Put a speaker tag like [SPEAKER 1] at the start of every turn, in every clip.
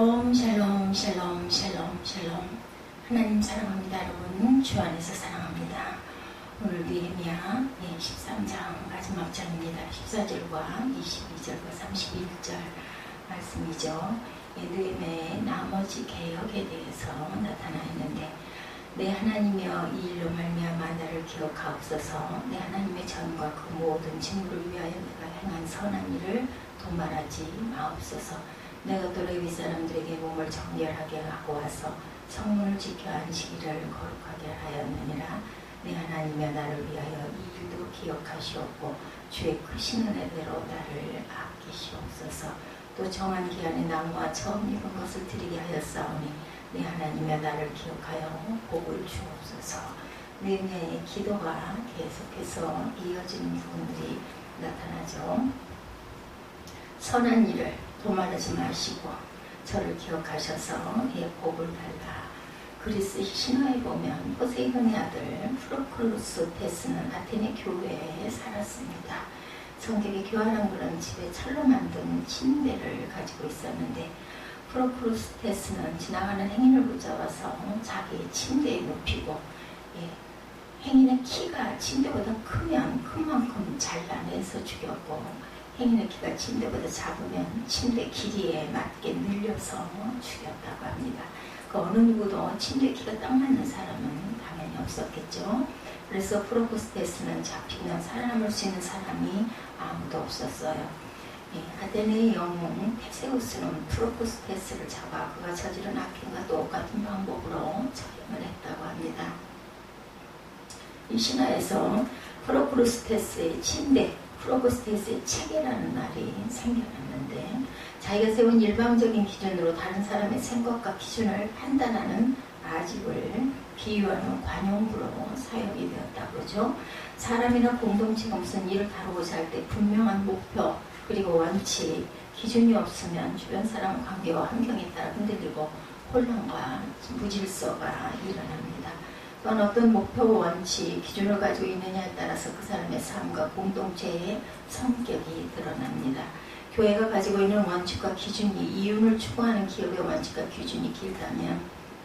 [SPEAKER 1] 샬롬 샬롬 샬롬 샬롬 샬롬. 하나님 사랑합니다 여러분. 주 안에서 사랑합니다. 오늘 느헤미야 예, 13장 마지막 장입니다. 14절과 22절과 31절 말씀이죠. 예, 느헤미야의 나머지 개혁에 대해서 나타나 있는데 내 하나님이여 이 일로 말미암아 나를 기억하옵소서. 내 하나님의 전과 그 모든 직무를 위하여 내가 행한 선한 일을 도말하지 마옵소서 내가 또 레위 사람들에게 몸을 정결하게 하고 와서 성문을 지켜 안식일을 거룩하게 하였느니라. 내 하나님여 나를 위하여 이 일도 기억하시옵고 주의 크신 은혜대로 나를 아끼시옵소서. 또 정한 기한에 나무와 처음 입은 것을 드리게 하였사오니 내 하나님여 나를 기억하여 복을 주옵소서. 내의 기도가 계속해서 이어지는 부분들이 나타나죠. 선한 일을 도말하지 마시고 저를 기억하셔서 예 복을 달라. 그리스 신화에 보면 포세이돈의 아들 프로클루스 테스는 아테네 교회에 살았습니다. 성격이 교활한 그런 집에 철로 만든 침대를 가지고 있었는데 프로클루스 테스는 지나가는 행인을 붙잡아서 자기 침대에 눕히고 예, 행인의 키가 침대보다 크면 큰 만큼 잘라내서 죽였고 키가 침대보다 작으면 침대 길이에 맞게 늘려서 죽였다고 합니다. 그 어느 누구도 침대 키가 딱 맞는 사람은 당연히 없었겠죠. 그래서 프로코스테스는 잡히면 살아남을 수 있는 사람이 아무도 없었어요. 예, 아테네의 영웅 테세우스는 프로코스테스를 잡아 그가 저지른 악행과 똑같은 방법으로 처형을 했다고 합니다. 이 신화에서 프로코스테스의 침대 프로그스테스의 체계라는 말이 생겨났는데 자기가 세운 일방적인 기준으로 다른 사람의 생각과 기준을 판단하는 아집을 비유하는 관용구로 사용이 되었다고 그러죠. 사람이나 공동체가 무슨 일을 다루고자 할 때 분명한 목표 그리고 원칙, 기준이 없으면 주변 사람 관계와 환경에 따라 흔들리고 혼란과 무질서가 일어납니다. 또한 어떤 목표, 원칙, 기준을 가지고 있느냐에 따라서 그 사람의 삶과 공동체의 성격이 드러납니다. 교회가 가지고 있는 원칙과 기준이 이윤을 추구하는 기업의 원칙과 기준이 길다면,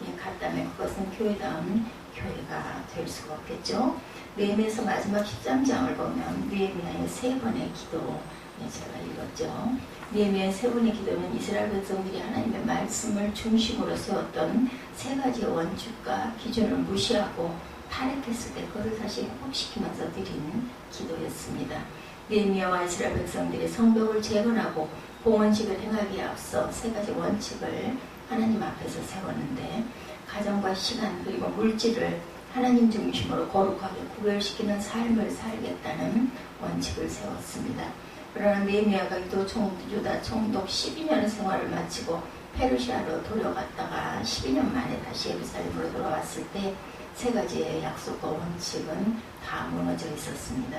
[SPEAKER 1] 예, 같다면 그것은 교회다운 교회가 될 수가 없겠죠. 느헤미야서 마지막 13장을 보면 느헤미야의 세 번의 기도 예, 제가 읽었죠. 느헤미야의 세 번의 기도는 이스라엘 백성들이 하나님의 말씀을 중심으로 세웠던 세 가지의 원칙과 기준을 무시하고 타락했을 때 그것을 다시 회복시키면서 드린 기도였습니다. 느헤미야와 이스라엘 백성들이 성벽을 재건하고 봉헌식을 행하기에 앞서 세 가지 원칙을 하나님 앞에서 세웠는데 가정과 시간 그리고 물질을 하나님 중심으로 거룩하게 구별시키는 삶을 살겠다는 원칙을 세웠습니다. 그러나 네미아가 총, 유다 총독 12년의 생활을 마치고 페르시아로 돌아갔다가 12년 만에 다시 예루살렘으로 돌아왔을 때 세 가지의 약속과 원칙은 다 무너져 있었습니다.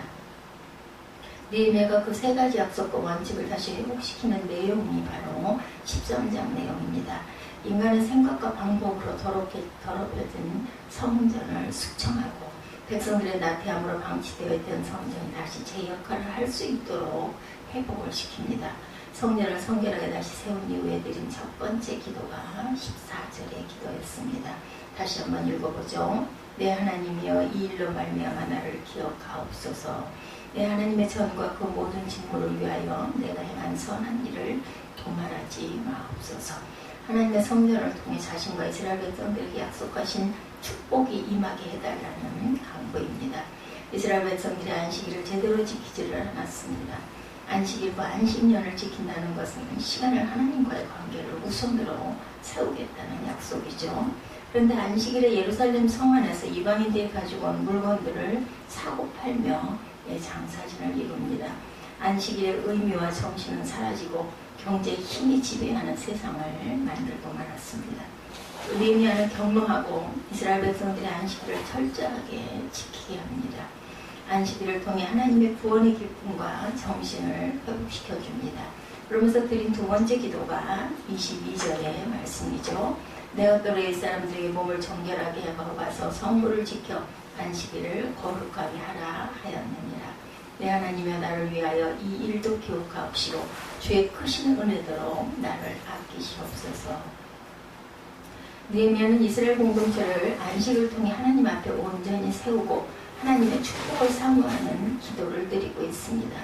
[SPEAKER 1] 네미아가 그 세 가지 약속과 원칙을 다시 회복시키는 내용이 바로 13장 내용입니다. 인간의 생각과 방법으로 더럽게, 더럽혀진 성전을 숙청하고 백성들의 나태함으로 방치되어 있던 성전이 다시 제 역할을 할 수 있도록 회복을 시킵니다. 성전을 성결하게 다시 세운 이후에 드린 첫 번째 기도가 14절의 기도였습니다. 다시 한번 읽어보죠. 내 하나님이여 이 일로 말미암아 나를 기억하옵소서. 내 하나님의 전과 그 모든 직무를 위하여 내가 행한 선한 일을 도말하지 마옵소서. 하나님의 성전을 통해 자신과 이스라엘 백성들에게 약속하신 축복이 임하게 해달라는 강구입니다. 이스라엘 백성들이 안식일을 제대로 지키지를 않았습니다. 안식일과 안식년을 지킨다는 것은 시간을 하나님과의 관계를 우선으로 세우겠다는 약속이죠. 그런데 안식일에 예루살렘 성 안에서 이방인들이 가지고 온 물건들을 사고 팔며 장사진을 이룹니다. 안식일의 의미와 정신은 사라지고 경제의 힘이 지배하는 세상을 만들고 말았습니다. 느헤미야는 경로하고 이스라엘 백성들의 안식일을 철저하게 지키게 합니다. 안식일을 통해 하나님의 구원의 기쁨과 정신을 회복시켜 줍니다. 그러면서 드린 두 번째 기도가 22절의 말씀이죠. 레이 사람들에게 몸을 정결하게 하고 와서 성물을 지켜 안식일을 거룩하게 하라 하였느니라. 내 하나님여 나를 위하여 이 일도 기억하옵시고 주의 크신 은혜대로 나를 아끼시옵소서. 느헤미야는 이스라엘 공동체를 안식을 통해 하나님 앞에 온전히 세우고 하나님의 축복을 사모하는 기도를 드리고 있습니다.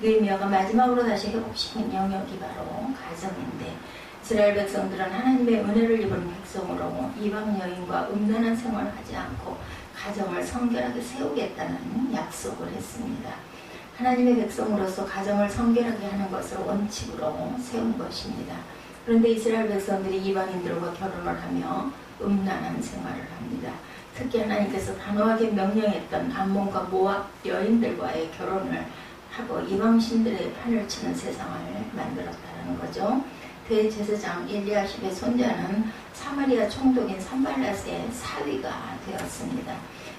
[SPEAKER 1] 느헤미야가 마지막으로 다시 회복시킨 영역이 바로 가정인데 이스라엘 백성들은 하나님의 은혜를 입은 백성으로 이방 여인과 음란한 생활을 하지 않고 가정을 성결하게 세우겠다는 약속을 했습니다. 하나님의 백성으로서 가정을 성결하게 하는 것을 원칙으로 세운 것입니다. 그런데 이스라엘 백성들이 이방인들과 결혼을 하며 음란한 생활을 합니다. 특히 하나님께서 단호하게 명령했던 암몬과 모압 여인들과의 결혼을 하고 이방 신들의 판을 치는 세상을 만들었다는 거죠. 대제사장 엘리야십의 손자는 사마리아 총독인 산발랏의 사위가 되었습니다.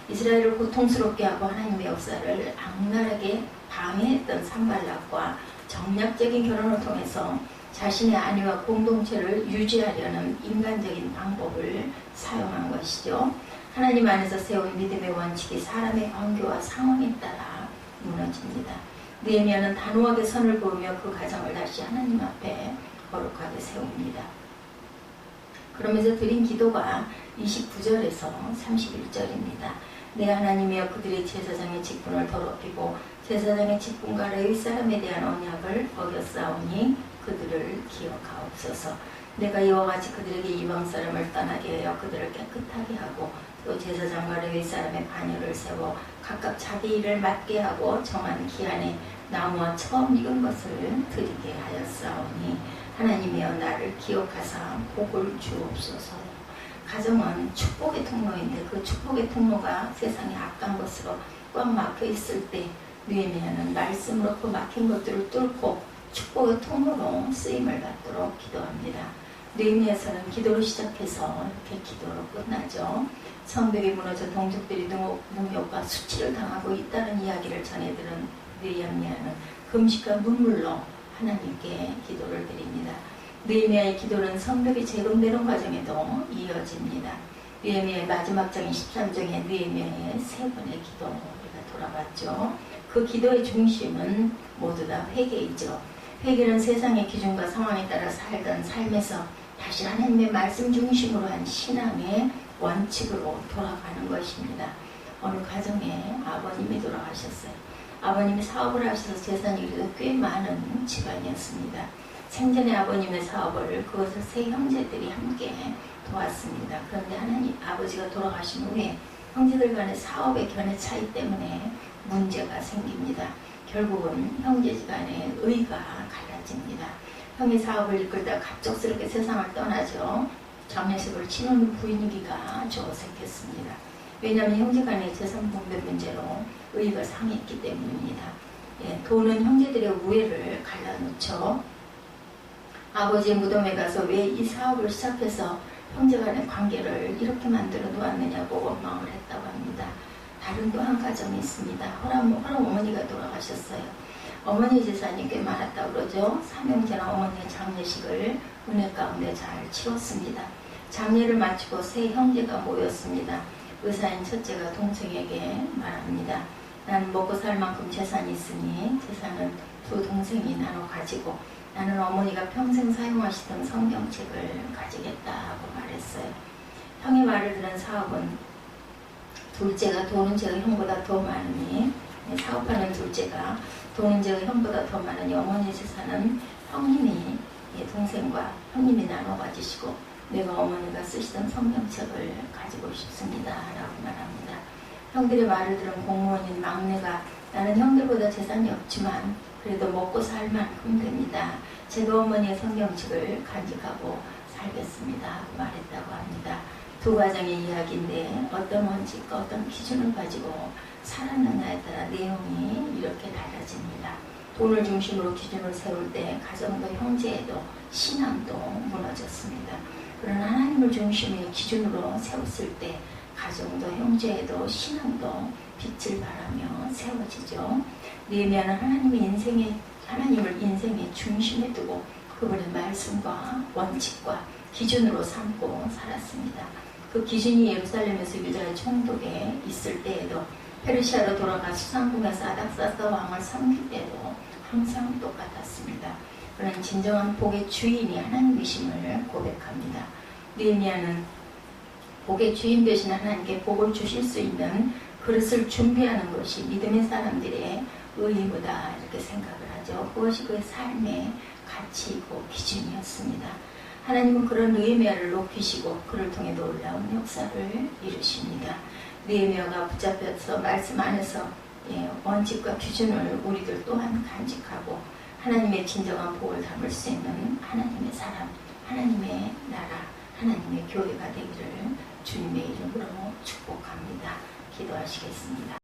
[SPEAKER 1] 이스라엘을 고통스럽게 하고 하나님의 역사를 악랄하게 방해했던 산발락과 정략적인 결혼을 통해서 자신의 아내와 공동체를 유지하려는 인간적인 방법을 사용한 것이죠. 하나님 안에서 세운 믿음의 원칙이 사람의 관계와 상황에 따라 무너집니다. 느헤미야는 단호하게 선을 그으며 그 가정을 다시 하나님 앞에 거룩하게 세웁니다. 그러면서 드린 기도가 29절에서 31절입니다. 내 하나님이여 그들의 제사장의 직분을 더럽히고 제사장의 직분과 레위 사람에 대한 언약을 어겼사오니 그들을 기억하옵소서. 내가 이와 같이 그들에게 이방 사람을 떠나게 하여 그들을 깨끗하게 하고 또 제사장과 레위 사람의 반열을 세워 각각 자기 일을 맡게 하고 정한 기한에 나무와 처음 익은 것을 드리게 하였사오니 하나님이여 나를 기억하사 복을 주옵소서. 가정은 축복의 통로인데 그 축복의 통로가 세상에 악한 것으로 꽉 막혀 있을 때 느헤미야는 말씀으로 그 막힌 것들을 뚫고 축복의 통로로 쓰임을 받도록 기도합니다. 느헤미야서는 기도로 시작해서 이렇게 기도로 끝나죠. 성벽이 무너져 동족들이 능욕과 수치를 당하고 있다는 이야기를 전해들은 느헤미야는 금식과 눈물로 하나님께 기도를 드립니다. 느헤미야의 기도는 성벽이 재건되는 과정에도 이어집니다. 느헤미야의 마지막 장인 13장의 느헤미야의 세 번의 기도 우리가 돌아봤죠. 그 기도의 중심은 모두 다 회개이죠. 회개는 세상의 기준과 상황에 따라 살던 삶에서 다시 하나님의 말씀 중심으로 한 신앙의 원칙으로 돌아가는 것입니다. 어느 가정에 아버님이 돌아가셨어요. 아버님이 사업을 하셔서 재산이 꽤 많은 집안이었습니다. 생전에 아버님의 사업을 그것을 세 형제들이 함께 도왔습니다. 그런데 하나님 아버지가 돌아가신 후에 형제들 간의 사업의 견해 차이 때문에 문제가 생깁니다. 결국은 형제지간의 의가 갈라집니다. 형이 사업을 이끌다 갑작스럽게 세상을 떠나죠. 장례식을 치르는 분위기가 조색했습니다. 왜냐하면 형제간의 재산 분배 문제로 의가 상했기 때문입니다. 예, 돈은 형제들의 우애를 갈라놓죠. 아버지의 무덤에 가서 왜 이 사업을 시작해서 형제간의 관계를 이렇게 만들어 놓았느냐고 원망을 했다고 합니다. 다른 또 한 가정이 있습니다. 호람, 호람 어머니가 돌아가셨어요. 어머니 재산이 꽤 많았다고 그러죠. 삼형제나 어머니의 장례식을 은혜 가운데 잘 치렀습니다. 장례를 마치고 세 형제가 모였습니다. 의사인 첫째가 동생에게 말합니다. 나는 먹고 살 만큼 재산이 있으니 재산은 두 동생이 나눠 가지고 나는 어머니가 평생 사용하시던 성경책을 가지겠다고 말했어요. 형의 말을 들은 사업은 둘째가 돈은 제가 형보다 더 많으니 사업하는 둘째가 돈은 제가 형보다 더 많으니 어머니 재산은 형님이 동생과 형님이 나눠 가지시고 내가 어머니가 쓰시던 성경책을 가지고 싶습니다. 라고 말합니다. 형들의 말을 들은 공무원인 막내가 나는 형들보다 재산이 없지만 그래도 먹고 살 만큼 됩니다. 제가 어머니의 성경책을 간직하고 살겠습니다. 말했다고 합니다. 두 가정의 이야기인데 어떤 원칙과 어떤 기준을 가지고 살았느냐에 따라 내용이 이렇게 달라집니다. 돈을 중심으로 기준을 세울 때 가정도 형제에도 신앙도 무너졌습니다. 그러나 하나님을 중심의 기준으로 세웠을 때 가정도 형제에도 신앙도 빛을 발하며 세워지죠. 느헤미야는 하나님의 인생의 하나님을 인생의 중심에 두고 그분의 말씀과 원칙과 기준으로 삼고 살았습니다. 그 기준이 예루살렘에서 유다의 총독에 있을 때에도 페르시아로 돌아가 수상궁에서 아닥사스 왕을 섬길 때도 항상 똑같았습니다. 그는 진정한 복의 주인이 하나님이심을 고백합니다. 느헤미야는 복의 주인 되신 하나님께 복을 주실 수 있는 그릇을 준비하는 것이 믿음의 사람들의 의무다 이렇게 생각을 하죠. 그것이 그의 삶의 가치이고 기준이었습니다. 하나님은 그런 느헤미야를 높이시고 그를 통해 놀라운 역사를 이루십니다. 느헤미야가 붙잡혀서 말씀 안에서 예, 원칙과 기준을 우리들 또한 간직하고 하나님의 진정한 복을 담을 수 있는 하나님의 사람, 하나님의 나라, 하나님의 교회가 되기를 주님의 이름으로 축복합니다. 기도하시겠습니다.